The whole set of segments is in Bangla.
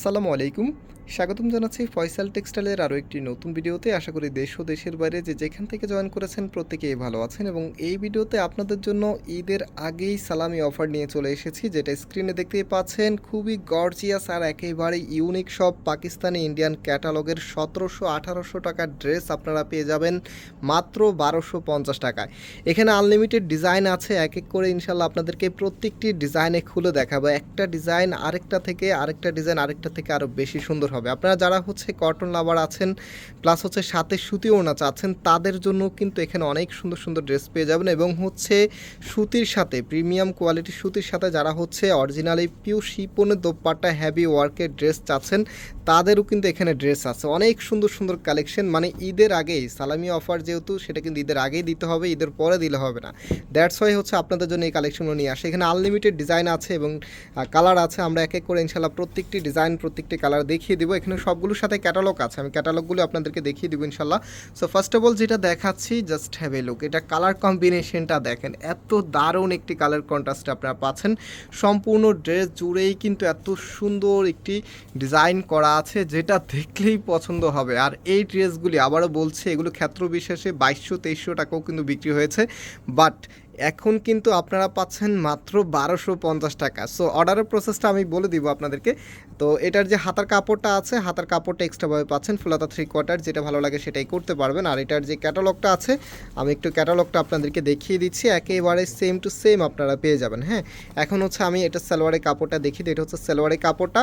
আসসালামু আলাইকুম। স্বাগতম জানাচ্ছি ফয়সাল টেক্সটাইলের আরও একটি নতুন ভিডিওতে। আশা করি দেশ ও দেশের বাইরে যে যেখান থেকে জয়েন করেছেন প্রত্যেকেই ভালো আছেন এবং এই ভিডিওতে আপনাদের জন্য ঈদের আগেই সালামি অফার নিয়ে চলে এসেছি, যেটা স্ক্রিনে দেখতেই পাচ্ছেন। খুবই গর্জিয়াস আর একেবারে ইউনিক সব পাকিস্তানি ইন্ডিয়ান ক্যাটালগের সতেরোশো আঠারোশো টাকার ড্রেস আপনারা পেয়ে যাবেন মাত্র বারোশো পঞ্চাশ টাকায়। এখানে আনলিমিটেড ডিজাইন আছে, এক এক করে ইনশাল্লাহ আপনাদেরকে প্রত্যেকটি ডিজাইনে খুলে দেখাবো। একটা ডিজাইন আরেকটা থেকে আরেকটা ডিজাইন আরেকটা থেকে আরও বেশি সুন্দর হবে। আপনারা যারা হচ্ছে কটন লাভার আছেন প্লাস হচ্ছে সাথে সুতি ওনা চাচ্ছেন, তাদের জন্য কিন্তু এখানে অনেক সুন্দর সুন্দর ড্রেস পেয়ে যাবেন এবং হচ্ছে সুতির সাথে প্রিমিয়াম কোয়ালিটির সুতির সাথে যারা হচ্ছে অরিজিনালি পিউ শিপনের দোপাট্টা হ্যাভি ওয়ার্কের ড্রেস চাচ্ছেন তাদেরও কিন্তু এখানে ড্রেস আছে। অনেক সুন্দর সুন্দর কালেকশন মানে ঈদের আগেই সালামি অফার যেহেতু, সেটা কিন্তু ঈদের আগেই দিতে হবে, ঈদের পরে দিলে হবে না। দ্যাটস ওয়াই হচ্ছে আপনাদের জন্য এই কালেকশনগুলো নিয়ে আসে। এখানে আনলিমিটেড ডিজাইন আছে এবং কালার আছে। আমরা এক এক করে ইনশাল্লাহ প্রত্যেকটি ডিজাইন প্রত্যেকটি কালার দেখিয়ে দিব। এখানে সবগুলোর সাথে ক্যাটালগ আছে। আমি ক্যাটালগুলো আপনাদেরকে দেখিয়ে দিব ইনশাল্লাহ সো ফার্স্ট অফ অল যেটা দেখাচ্ছি জাস্ট হ্যাভ এ লুক এটা কালার কম্বিনেশনটা দেখেন। এত দারুণ একটি কালার কন্ট্রাস্ট আপনারা পাচ্ছেন। সম্পূর্ণ ড্রেস জুড়েই কিন্তু এত সুন্দর একটি ডিজাইন করা আছে যেটা দেখলেই পছন্দ হবে। আর এই ড্রেসগুলি আবারও বলছে, এগুলো ক্ষেত্র বিশেষে বাইশশো তেইশশো টাকাও কিন্তু বিক্রি হয়েছে। বাট এখন কিন্তু আপনারা পাচ্ছেন মাত্র বারোশো পঞ্চাশ টাকা। সো অর্ডারের প্রসেসটা আমি বলে দিব আপনাদেরকে। তো, এটার যে হাতার কাপড়টা আছে, হাতার কাপড়টা এক্সট্রাভাবে পাচ্ছেন, ফুলাতা থ্রি কোয়ার্টার যেটা ভালো লাগে সেটাই করতে পারবেন। আর এটার যে ক্যাটালগটা আছে, আমি একটু ক্যাটালগটা আপনাদেরকে দেখিয়ে দিচ্ছি। একেবারে সেম টু সেম আপনারা পেয়ে যাবেন হ্যাঁ? এখন হচ্ছে আমি এটা সালোয়ারের কাপড়টা দেখিয়ে দিই, এটা হচ্ছে সালোয়ারের কাপড়টা।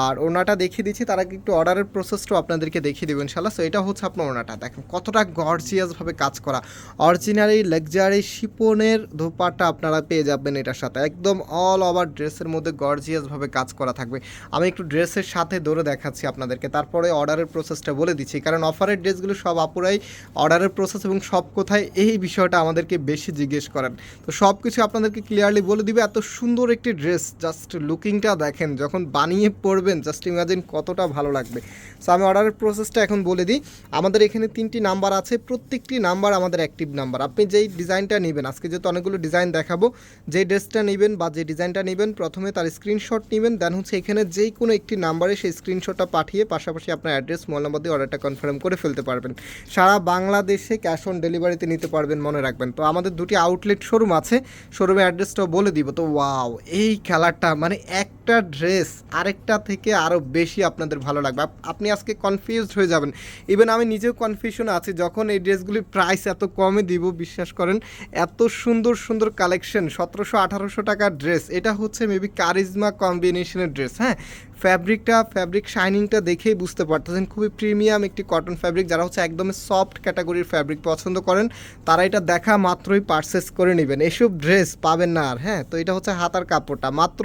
আর ওনাটা দেখিয়ে দিচ্ছি, তার আগে একটু অর্ডারের প্রসেসটাও আপনাদেরকে দেখিয়ে দেবেন ইনশাল্লাহ সো এটা হচ্ছে আপনার ওনাটা দেখেন কতটা গর্জিয়াসভাবে কাজ করা। অরিজিনালি লাক্সারি শিপনের ধোপাটা আপনারা পেয়ে যাবেন এটার সাথে। একদম অল ওভার ড্রেসের মধ্যে গর্জিয়াসভাবে কাজ করা থাকবে। আমি একটু ড্রেসের সাথে ধরে দেখাচ্ছি আপনাদেরকে। তারপরে অর্ডারের প্রসেসটা বলে দিচ্ছি। কারণ অফারের ড্রেসগুলো সব আপুরাই অর্ডারের প্রসেস এবং সব কোথায় এই বিষয়টা আমাদেরকে বেশি জিজ্ঞেস করেন। তো সব কিছু আপনাদেরকে ক্লিয়ারলি বলে দিবে। এত সুন্দর একটি ড্রেস জাস্ট লুকিংটা দেখেন, যখন বানিয়ে পড়বেন জাস্ট ইমাজিন কতটা ভালো লাগবে। সো আমি অর্ডারের প্রসেসটা এখন বলে দিই। আমাদের এখানে তিনটি নাম্বার আছে। প্রত্যেকটি নাম্বার আমাদের অ্যাক্টিভ নাম্বার আপনি যেই ডিজাইনটা নেবেন, আজকে যেহেতু অনেকগুলো ডিজাইন দেখাবো, যে ড্রেসটা নেবেন বা যে ডিজাইনটা নেবেন, প্রথমে তার স্ক্রিনশট নেবেন দেন হচ্ছে এখানে যেই কোনো একটি নাম্বারে সেই স্ক্রিনশটটা পাঠিয়ে পাশাপাশি আপনার অ্যাড্রেস মোবাইল নাম্বার দিয়ে অর্ডারটা কনফার্ম করে ফেলতে পারবেন। সারা বাংলাদেশে ক্যাশ অন ডেলিভারিতে নিতে পারবেন মনে রাখবেন। তো আমাদের দুটি আউটলেট শোরুম আছে শোরুমের অ্যাড্রেসটাও বলে দিব। তো ওয়াও এই খেলাটা মানে একটা ড্রেস আরেকটা থেকে আরও বেশি আপনাদের ভালো লাগবে। আপনি আজকে কনফিউজড হয়ে যাবেন। ইভেন আমি নিজেও কনফিউশন আছি, যখন এই ড্রেসগুলির প্রাইস এত কমে দিব, বিশ্বাস করেন, এত সুন্দর সুন্দর কালেকশন সতেরোশো আঠারোশো টাকার ড্রেস এটা হচ্ছে মেবি কারিজমা কম্বিনেশনের ড্রেস হ্যাঁ? ফ্যাব্রিকটা, ফ্যাব্রিক শাইনিংটা দেখেই বুঝতে পারতেছেন। খুবই প্রিমিয়াম একটি কটন ফ্যাব্রিক যারা হচ্ছে একদমই সফট ক্যাটাগরির ফ্যাব্রিক পছন্দ করেন, তারা এটা দেখা মাত্রই পারচেস করে নেবেন। এসব ড্রেস পাবেন না আর হ্যাঁ? তো এটা হচ্ছে হাতার কাপড়টা। মাত্র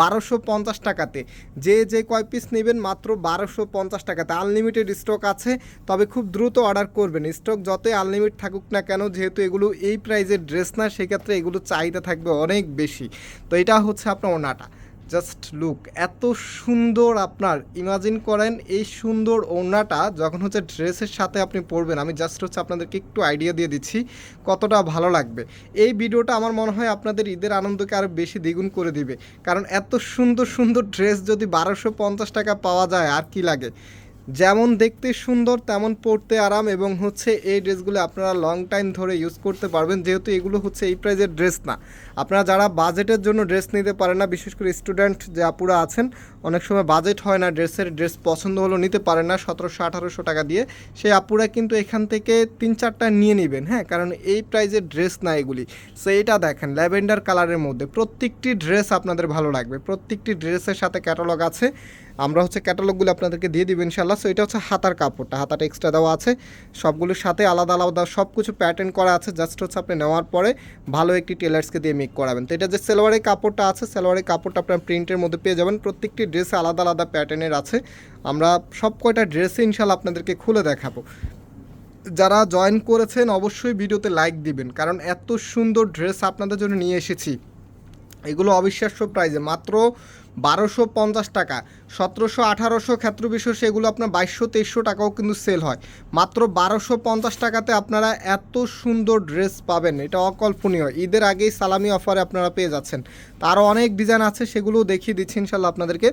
বারোশো পঞ্চাশ টাকাতে। যে যে কয় পিস নেবেন মাত্র বারোশো পঞ্চাশ টাকাতে। আনলিমিটেড স্টক আছে, তবে খুব দ্রুত অর্ডার করবেন। স্টক যতই আনলিমিট থাকুক না কেন, যেহেতু এগুলো এই প্রাইজের ড্রেস না, সেক্ষেত্রে এগুলো চাহিদা থাকবে অনেক বেশি। তো এটা হচ্ছে আপনার ওনাটা জাস্ট লুক। এত সুন্দর আপনার। ইমাজিন করেন এই সুন্দর ওড়নাটা যখন হচ্ছে ড্রেসের সাথে আপনি পরবেন। আমি জাস্ট হচ্ছে আপনাদেরকে একটু আইডিয়া দিয়ে দিচ্ছি কতটা ভালো লাগবে। এই ভিডিওটা আমার মনে হয় আপনাদের ঈদের আনন্দকে আরও বেশি দ্বিগুণ করে দিবে। কারণ এত সুন্দর সুন্দর ড্রেস যদি বারোশো পঞ্চাশ টাকা পাওয়া যায়, আর কি লাগে? যেমন দেখতে সুন্দর, তেমন পরতে আরাম এবং হচ্ছে এই ড্রেসগুলো আপনারা লং টাইম ধরে ইউজ করতে পারবেন। যেহেতু এগুলো হচ্ছে এই প্রাইজের ড্রেস না। আপনারা যারা বাজেটের জন্য ড্রেস নিতে পারেন না, বিশেষ করে স্টুডেন্ট যে আপুরা আছেন, অনেক সময় বাজেট হয় না ড্রেসের ড্রেস পছন্দ হলো নিতে পারেন না, সতেরোশো, আঠারোশো টাকা দিয়ে। সেই আপুরা কিন্তু এখান থেকে তিন চারটা নিয়ে নেবেন হ্যাঁ? কারণ এই প্রাইজের ড্রেস না এগুলি। সো এটা দেখেন ল্যাভেন্ডার কালারের মধ্যে প্রত্যেকটি ড্রেস আপনাদের ভালো লাগবে। প্রত্যেকটি ড্রেসের সাথে ক্যাটালগ আছে। আমরা হচ্ছে ক্যাটালগুলো আপনাদেরকে দিয়ে দিব ইনশাল্লাহ সো এটা হচ্ছে হাতার কাপড়টা, হাতাটা এক্সট্রা দেওয়া আছে। সবগুলোর সাথে আলাদা আলাদা সব কিছু প্যাটার্ন করা আছে জাস্ট হচ্ছে আপনি নেওয়ার পরে ভালো একটি টেলার্সকে দিয়ে মেক করাবেন। তো এটা যে সেলোয়ারের কাপড়টা আছে, সেলোয়ারের কাপড়টা আপনার প্রিন্টের মধ্যে পেয়ে যাবেন। প্রত্যেকটি ড্রেসে আলাদা আলাদা প্যাটার্নের আছে। আমরা সব কয়টা ড্রেসে ইনশাল্লাহ আপনাদেরকে খুলে দেখাবো। যারা জয়েন করেছেন, অবশ্যই ভিডিওতে লাইক দিবেন। কারণ এত সুন্দর ড্রেস আপনাদের জন্য নিয়ে এসেছি। এগুলো অবিশ্বাস্য প্রাইজে মাত্র বারোশো পঞ্চাশ টাকা। সতেরোশো আঠারোশো ক্ষেত্র বিশেষ এগুলো আপনার বাইশশো তেইশশো টাকাও কিন্তু সেল হয়। মাত্র বারোশো পঞ্চাশ টাকাতে আপনারা এত সুন্দর ড্রেস পাবেন, এটা অকল্পনীয়। ঈদের আগেই সালামি অফারে আপনারা পেয়ে যাচ্ছেন। তারও অনেক ডিজাইন আছে, সেগুলোও দেখিয়ে দিচ্ছি ইনশাল্লাহ আপনাদেরকে।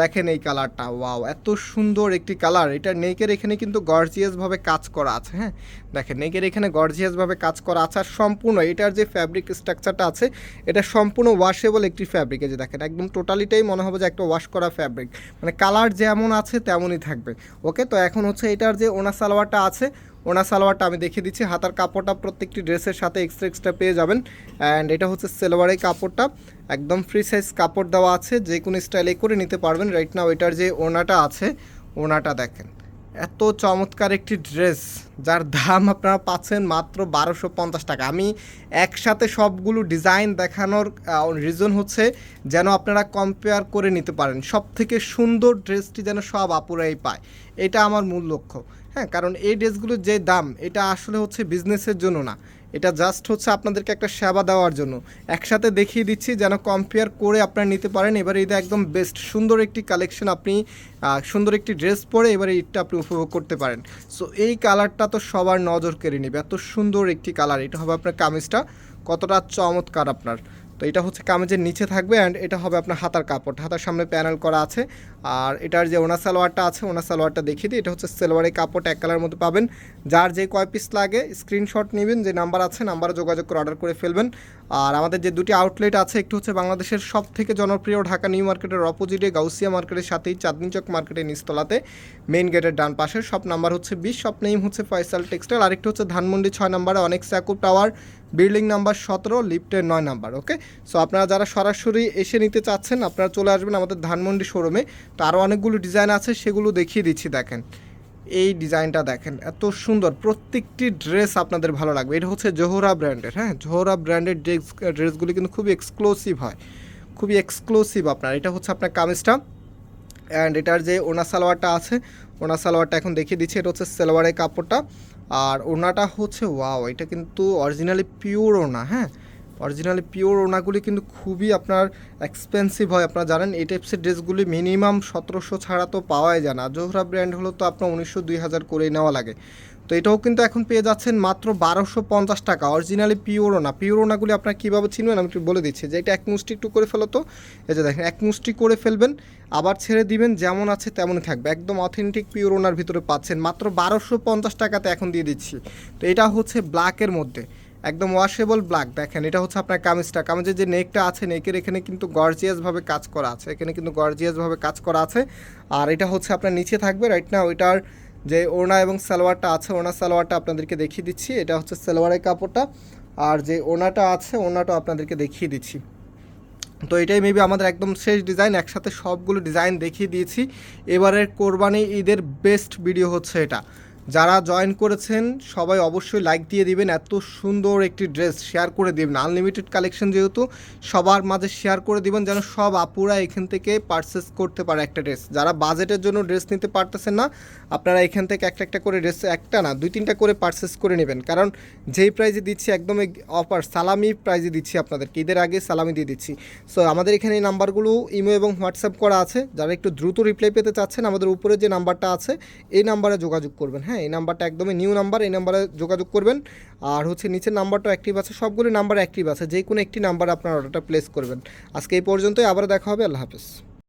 দেখেন এই কালারটা ওয়াও এত সুন্দর একটি কালার এটা নেকের এখানে কিন্তু গর্জিয়াসভাবে কাজ করা আছে হ্যাঁ? দেখেন নেকের এখানে গর্জিয়াসভাবে কাজ করা আছে, আর সম্পূর্ণ এটার যে ফ্যাব্রিক স্ট্রাকচারটা আছে, এটা সম্পূর্ণ ওয়াশেবল একটি ফ্যাব্রিক এই যে দেখেন, একদম টোটালিটাই মনে হবে যে একটা ওয়াশ করা ফ্যাব্রিক মানে কালার যেমন আছে তেমনই থাকবে। ওকে তো এখন হচ্ছে এটার যে ওনা সালোয়ারটা আছে, ওনা সালোয়ারটা আমি দেখিয়ে দিচ্ছি। হাতার কাপড়টা প্রত্যেকটি ড্রেসের সাথে এক্সট্রা এক্সট্রা পেয়ে যাবেন। অ্যান্ড এটা হচ্ছে সেলোয়ারের কাপড়টা। একদম ফ্রি সাইজ কাপড় দেওয়া আছে। যে কোনো স্টাইলে করে নিতে পারবেন। রাইট নাও এটার যে ওনাটা আছে, ওনাটা দেখেন। এত চমৎকার একটি ড্রেস, যার দাম আপনারা পাচ্ছেন মাত্র বারোশো পঞ্চাশ টাকা। আমি একসাথে সবগুলো ডিজাইন দেখানোর রিজন হচ্ছে যেন আপনারা কম্পেয়ার করে নিতে পারেন। সব থেকে সুন্দর ড্রেসটি যেন সব আপুরাই পায়। এটা আমার মূল লক্ষ্য। হ্যাঁ কারণ এই ড্রেসগুলোর যে দাম, এটা আসলে হচ্ছে বিজনেসের জন্য না। এটা জাস্ট হচ্ছে আপনাদেরকে একটা সেবা দেওয়ার জন্য। একসাথে দেখিয়ে দিচ্ছি যেন কম্পেয়ার করে আপনারা নিতে পারেন। এবার এটা একদম বেস্ট সুন্দর একটি কালেকশন আপনি সুন্দর একটি ড্রেস পরে এবারে ঈদটা আপনি উপভোগ করতে পারেন। সো এই কালারটা তো সবার নজর কেড়ে নেবে। এত সুন্দর একটি কালার এটা হবে আপনার কামিজটা। কতটা চমৎকার আপনার। তো এটা হচ্ছে কামেজের নিচে থাকবে অ্যান্ড এটা হবে আপনার হাতার কাপড়। হাতার সামনে প্যানেল করা আছে। আর এটার যে ওনা সালোয়ারটা আছে, ওনার সালোয়ারটা দেখিয়ে দিই। এটা হচ্ছে সালোয়ারের কাপড় এক কালার মধ্যে পাবেন। যার যে কয় পিস লাগে স্ক্রিনশট নেবেন। যে নাম্বার আছে নাম্বারে যোগাযোগ করে অর্ডার করে ফেলবেন। আর আমাদের যে দুটি আউটলেট আছে, একটু হচ্ছে বাংলাদেশের সব থেকে জনপ্রিয় ঢাকা নিউ মার্কেটের অপোজিটে গাউসিয়া মার্কেটের সাথেই চাঁদনি চক মার্কেটের নিচতলাতে মেইন গেটের ডান পাশে। সব নাম্বার হচ্ছে বিশ সব নেম হচ্ছে ফয়সাল টেক্সটাইল আরেকটু হচ্ছে ধানমন্ডি ছয় নাম্বারে অনেক স্যাকুপ টাওয়ার বিল্ডিং নাম্বার সতেরো লিফটের নয় নাম্বার ওকে সো আপনারা যারা সরাসরি এসে নিতে চাচ্ছেন, আপনারা চলে আসবেন আমাদের ধানমন্ডি শোরুমে তো আরও অনেকগুলো ডিজাইন আছে, সেগুলো দেখিয়ে দিচ্ছি, দেখেন। এই ডিজাইনটা দেখেন, এত সুন্দর। প্রত্যেকটি ড্রেস আপনাদের ভালো লাগবে। এটা হচ্ছে জোহরা ব্র্যান্ডের হ্যাঁ? জোহরা ব্র্যান্ডের ড্রেস ড্রেসগুলি কিন্তু খুবই এক্সক্লুসিভ হয়। খুবই এক্সক্লুসিভ আপনার। এটা হচ্ছে আপনার কামিজটা। অ্যান্ড এটার যে ওনা সালোয়ারটা আছে ওনা সালোয়ারটা এখন দেখিয়ে দিচ্ছি। এটা হচ্ছে সালোয়ারের কাপড়টা। আর ওনাটা হচ্ছে ওয়াও এটা কিন্তু অরিজিনালি পিওর ওনা হ্যাঁ? অরিজিনালি পিওর ওনাগুলি কিন্তু খুবই আপনার এক্সপেন্সিভ হয়। আপনারা জানেন, এই টাইপসের ড্রেসগুলি মিনিমাম সতেরোশো ছাড়া তো পাওয়াই যায় না। জোহরা ব্র্যান্ড হলো তো আপনার উনিশশো দুই হাজার করেই নেওয়া লাগে। তো এটাও কিন্তু এখন পেয়ে যাচ্ছেন মাত্র বারোশো পঞ্চাশ টাকা। অরিজিনালি পিওর ওনা পিওর ওনাগুলি আপনারা কীভাবে চিনবেন? আমি একটু বলে দিচ্ছি। যে এটা এক মুষ্টি একটু করে ফেলো তো। এই যে দেখেন, এক মুষ্টি করে ফেলবেন, আবার ছেড়ে দিবেন, যেমন আছে তেমনই থাকবে। একদম অথেন্টিক পিওর ওনার ভিতরে পাচ্ছেন। মাত্র বারোশো পঞ্চাশ টাকাতে এখন দিয়ে দিচ্ছি। তো এটা হচ্ছে ব্ল্যাকের মধ্যে। একদম ওয়াশেবল ব্ল্যাক দেখেন, এটা হচ্ছে আপনার কামিজটা। কামিজের যে নেকটা আছে, নেকের এখানে কিন্তু গর্জিয়াসভাবে কাজ করা আছে। এখানে কিন্তু গর্জিয়াসভাবে কাজ করা আছে। আর এটা হচ্ছে আপনার নিচে থাকবে রাইট না ওইটার যে ওনা এবং সালোয়ারটা আছে ওনা সালোয়ারটা আপনাদেরকে দেখিয়ে দিচ্ছি। এটা হচ্ছে সালোয়ারের কাপড়টা। আর যে ওনাটা আছে ওনাটা আপনাদেরকে দেখিয়ে দিচ্ছি। তো এটাই মেবি আমাদের একদম শেষ ডিজাইন একসাথে সবগুলো ডিজাইন দেখিয়ে দিয়েছি। এবারের কোরবানি ঈদের বেস্ট ভিডিও হচ্ছে এটা। যারা জয়েন করেছেন, সবাই অবশ্যই লাইক দিয়ে দিবেন। এত সুন্দর একটি ড্রেস শেয়ার করে দিবেন। আনলিমিটেড কালেকশন যেহেতু, সবার মাঝে শেয়ার করে দিবেন যেন সব আপুরা এখান থেকে পারচেস করতে পারে একটা ড্রেস যারা বাজেটের জন্য ড্রেস নিতে পারতেছেন না, আপনারা এখান থেকে একটা একটা করে ড্রেস একটা না, দুই তিনটা করে পারচেস করে নেবেন। কারণ যেই প্রাইজে দিচ্ছি, একদম অফার সালামি প্রাইজে দিচ্ছি আপনাদেরকে। ঈদের আগে সালামি দিয়ে দিচ্ছি। সো আমাদের এখানে এই নাম্বারগুলো ইমো এবং হোয়াটসঅ্যাপ করা আছে। যারা একটু দ্রুত রিপ্লাই পেতে চাচ্ছেন, আমাদের উপরে যে নাম্বারটা আছে, এই নাম্বারে যোগাযোগ করবেন। হ্যাঁ এই নাম্বারটা একদমই নিউ নাম্বার এই নাম্বারে যোগাযোগ করবেন। আর হচ্ছে নিচের নাম্বারটা অ্যাক্টিভ আছে, সবগুলো নাম্বার অ্যাক্টিভ আছে যে কোনো একটি নাম্বার আপনার অর্ডারটা প্লেস করবেন। আজকে এই পর্যন্তই আবার দেখা হবে, আল্লাহ হাফেজ।